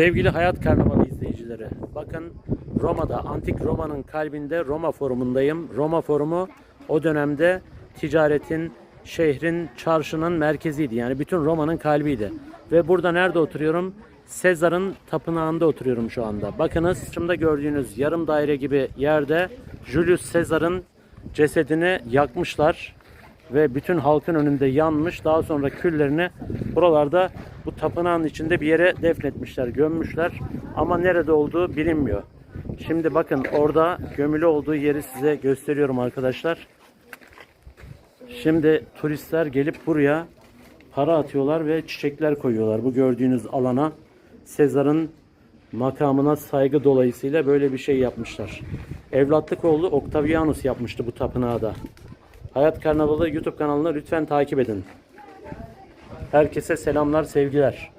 Sevgili Hayat Karnavalı izleyicileri, bakın Roma'da, Antik Roma'nın kalbinde Roma Forumu'ndayım. Roma Forumu o dönemde ticaretin, şehrin, çarşının merkeziydi. Yani bütün Roma'nın kalbiydi. Ve burada nerede oturuyorum? Sezar'ın tapınağında oturuyorum şu anda. Bakınız şimdi gördüğünüz yarım daire gibi yerde Julius Caesar'ın cesedini yakmışlar ve bütün halkın önünde yanmış. Daha sonra küllerini buralarda bu tapınağın içinde bir yere defnetmişler, gömmüşler. Ama nerede olduğu bilinmiyor. Şimdi bakın orada gömülü olduğu yeri size gösteriyorum arkadaşlar. Şimdi turistler gelip buraya para atıyorlar ve çiçekler koyuyorlar. Bu gördüğünüz alana Sezar'ın makamına saygı dolayısıyla böyle bir şey yapmışlar. Evlatlık oğlu Octavianus yapmıştı bu tapınağı da. Hayat Karnavalı YouTube kanalını lütfen takip edin. Herkese selamlar, sevgiler.